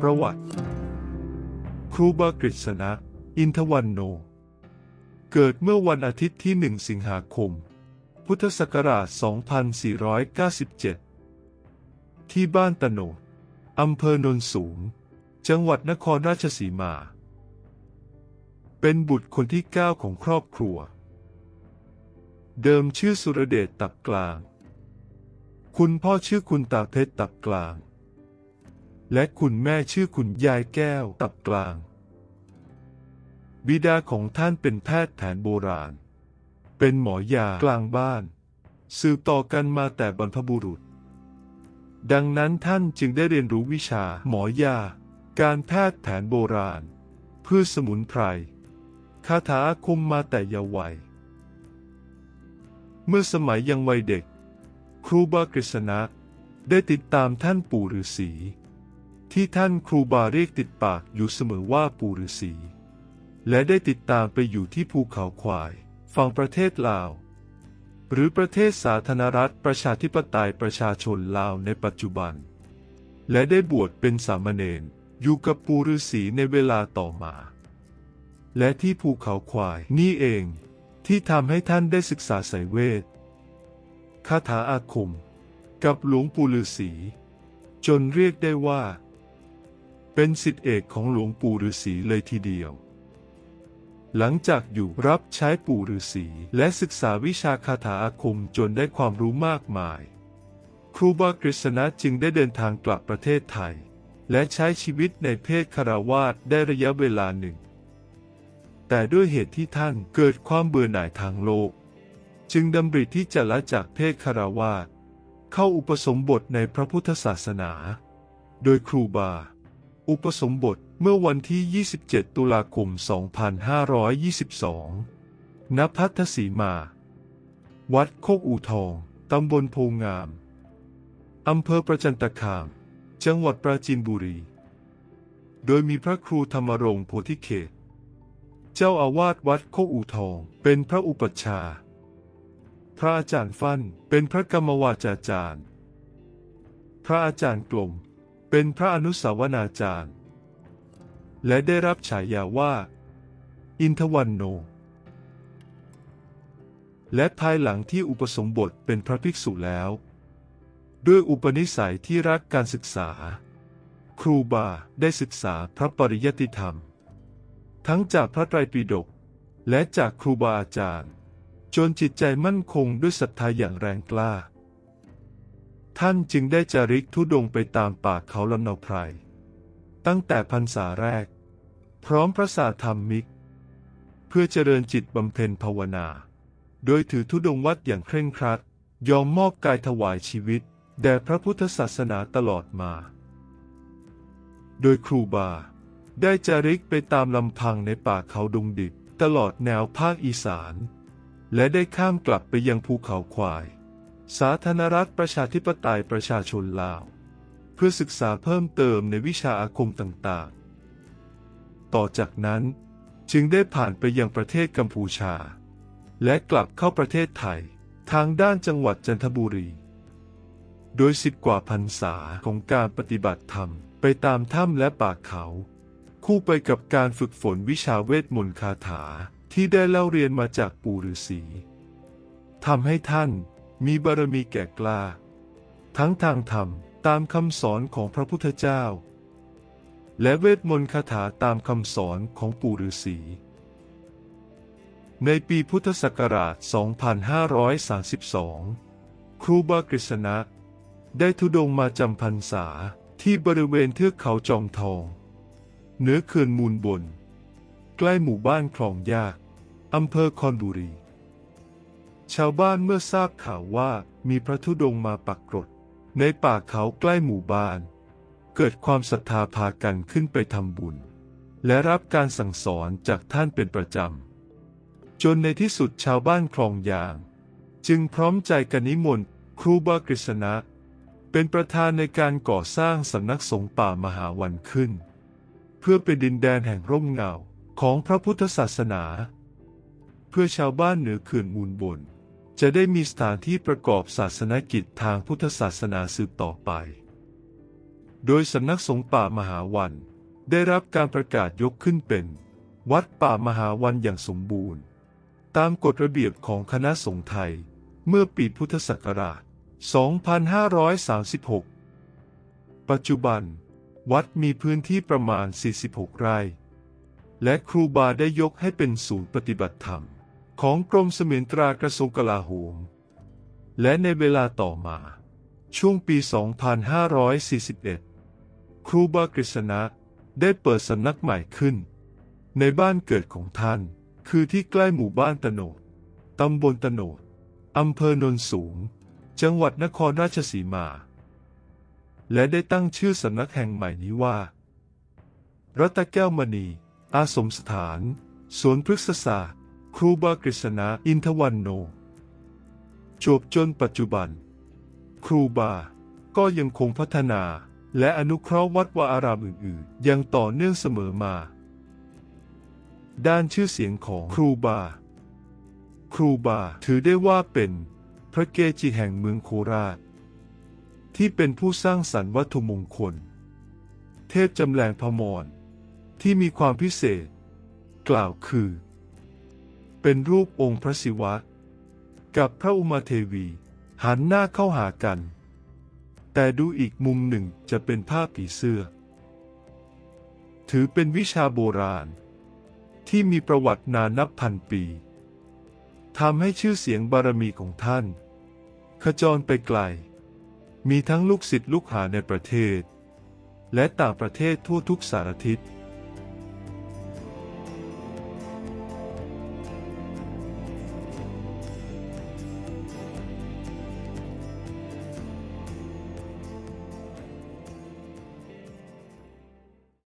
ประวัติ ครูบากฤษณะ อินทวันโน เกิดเมื่อวันอาทิตย์ที่ 1 สิงหาคม พุทธศักราช 2497 ที่บ้านตะโนดอำเภอโนนสูง จังหวัดนครราชสีมา เป็นบุตรคนที่ 9 ของครอบครัว เดิมชื่อสุรเดชตับกลาง คุณพ่อชื่อคุณตาเพชรตับกลาง และคุณแม่ชื่อคุณยายแก้วตับกลาง บิดาของท่านเป็นแพทย์แผนโบราณ เป็นหมอยากลางบ้าน สืบต่อกันมาแต่บรรพบุรุษ ดังนั้นท่านจึงได้เรียนรู้วิชาหมอยา การแพทย์แผนโบราณ พืชสมุนไพร คาถาคมมาแต่เยาว์วัย เมื่อสมัยยังวัยเด็ก ครูบากฤษณะได้ติดตามท่านปู่ฤาษี ที่ท่านครูบาเรียกติดปากอยู่เสมอว่าปู่ฤาษีและได้ติดตามไปอยู่ที่ภูเขาควาย ฝั่งประเทศลาว หรือประเทศสาธารณรัฐประชาธิปไตยประชาชนลาวในปัจจุบัน และได้บวชเป็นสามเณรอยู่กับปู่ฤาษีในเวลาต่อมา และที่ภูเขาควายนี่เองที่ทำให้ท่านได้ศึกษาไสยเวทคาถาอาคม กับหลวงปู่ฤาษีจนเรียกได้ว่า เป็นสิทธิเอกของหลวงปู่ฤาษีเลยทีเดียว หลังจากอยู่รับใช้ปู่ฤาษีและศึกษาวิชาคาถาอาคมจนได้ความรู้มากมาย ครูบากฤษณะจึงได้เดินทางกลับประเทศไทย และใช้ชีวิตในเพศคารวาสได้ระยะเวลาหนึ่ง แต่ด้วยเหตุที่ท่านเกิดความเบื่อหน่ายทางโลก จึงดำริที่จะละจากเพศคารวาสเข้าอุปสมบทในพระพุทธศาสนา โดยครูบา อุปสมบทเมื่อวันที่ 27 ตุลาคม 2522 ณ พัทสีมา วัดโคกอู่ทอง ตำบลโพงาม อำเภอประจันตคาม จังหวัดปราจีนบุรี โดยมีพระครูธรรมรงค์โพธิเขต เจ้าอาวาสวัดโคกอู่ทอง เป็นพระอุปัชฌาย์ พระอาจารย์ฟั่น เป็นพระกรรมวาจาจารย์ พระอาจารย์กลม เป็นพระอนุสาวนาจารย์ และได้รับฉายาว่า อินทวันโน และภายหลังที่อุปสมบทเป็นพระภิกษุแล้ว ด้วยอุปนิสัยที่รักการศึกษา ครูบาได้ศึกษาพระปริยัติธรรม ทั้งจากพระไตรปิฎกและจากครูบาอาจารย์ จนจิตใจมั่นคงด้วยศรัทธาอย่างแรงกล้า ท่านจึงได้จาริกทุดงไปตามป่าเขาลำเนาไพร ตั้งแต่พรรษาแรก พร้อมพระสาธรรมมิก เพื่อเจริญจิตบำเพ็ญภาวนา โดยถือทุดงวัดอย่างเคร่งครัด ยอมมอบกายถวายชีวิต แด่พระพุทธศาสนาตลอดมา โดยครูบา ได้จาริกไปตามลำพังในป่าเขาดงดิบตลอดแนวภาคอีสาน และได้ข้ามกลับไปยังภูเขาควาย สาธารณรัฐประชาธิปไตยประชาชนลาว เพื่อศึกษาเพิ่มเติมในวิชาอาคมต่างๆ ต่อจากนั้นจึงได้ผ่านไปยังประเทศกัมพูชา และกลับเข้าประเทศไทยทางด้านจังหวัดจันทบุรี โดยสิบกว่าพรรษาของการปฏิบัติธรรมไปตามถ้ำและป่าเขา คู่ไปกับการฝึกฝนวิชาเวทมนต์คาถาที่ได้เล่าเรียนมาจากปู่ฤาษีทำให้ท่าน มีบารมีแก่กล้า ทั้งทางธรรมตามคำสอนของพระพุทธเจ้า และเวทมนต์คาถาตามคำสอนของปู่ฤาษีในปีพุทธศักราช 2532 ครูบากฤษณะ ได้ทุดงมาจำพรรษาที่บริเวณเทือกเขาจอมทอง เหนือเขื่อนมูลบน ใกล้หมู่บ้านคลองยาก อำเภอคอนบุรี ชาวบ้านเมื่อทราบข่าวว่ามีพระธุดงค์มาปักกรด ในป่าเขาใกล้หมู่บ้าน เกิดความศรัทธาพากันขึ้นไปทำบุญ และรับการสั่งสอนจากท่านเป็นประจำ จนในที่สุดชาวบ้านคลองยาง จึงพร้อมใจกันนิมนต์ครูบากฤษณะ เป็นประธานในการก่อสร้างสำนักสงฆ์ป่ามหาวันขึ้น เพื่อเป็นดินแดนแห่งร่มเงาของพระพุทธศาสนา เพื่อชาวบ้านเหนือเขื่อนมูลบน จะได้มีสถานที่ประกอบศาสนกิจทางพุทธศาสนาสืบต่อไป โดยสำนักสงฆ์ป่ามหาวัน ได้รับการประกาศยกขึ้นเป็น วัดป่ามหาวันอย่างสมบูรณ์ ตามกฎระเบียบของคณะสงฆ์ไทย เมื่อปีพุทธศักราช 2536 ปัจจุบัน วัดมีพื้นที่ประมาณ 46 ไร่ และครูบาได้ยกให้เป็นศูนย์ปฏิบัติธรรม ของกรมเสมียนตรากระทรวงกลาโหม และในเวลาต่อมา ช่วงปี 2541 ครูบากฤษณะได้เปิดสำนักใหม่ขึ้น ในบ้านเกิดของท่าน คือที่ใกล้หมู่บ้านตโนดตำบลตโนดอำเภอโนนสูง จังหวัดนครราชสีมา และได้ตั้งชื่อสำนักแห่งใหม่นี้ว่า รัตแก้วมณี อาสมสถาน สวนพฤกษศาสตร์ ครูบากฤษณะอินทวันโน จบจนปัจจุบัน ครูบา ก็ยังคงพัฒนา และอนุเคราะห์วัดวาอารามอื่นๆอย่างต่อเนื่องเสมอมา ด้านชื่อเสียงของครูบา ครูบาถือได้ว่าเป็นพระเกจิแห่งเมืองโคราช ที่เป็นผู้สร้างสรรค์วัตถุมงคล เทพจำแรงพมร ที่มีความพิเศษ กล่าวคือ เป็นรูปองค์พระศิวะ กับพระอุมาเทวี หันหน้าเข้าหากัน แต่ดูอีกมุมหนึ่งจะเป็นภาพผีเสื้อ ถือเป็นวิชาโบราณ ที่มีประวัตินานนับพันปีทำให้ชื่อเสียงบารมีของท่าน ขจรไปไกล มีทั้งลูกศิษย์ลูกหาในประเทศ และต่างประเทศทั่วทุกสารทิศ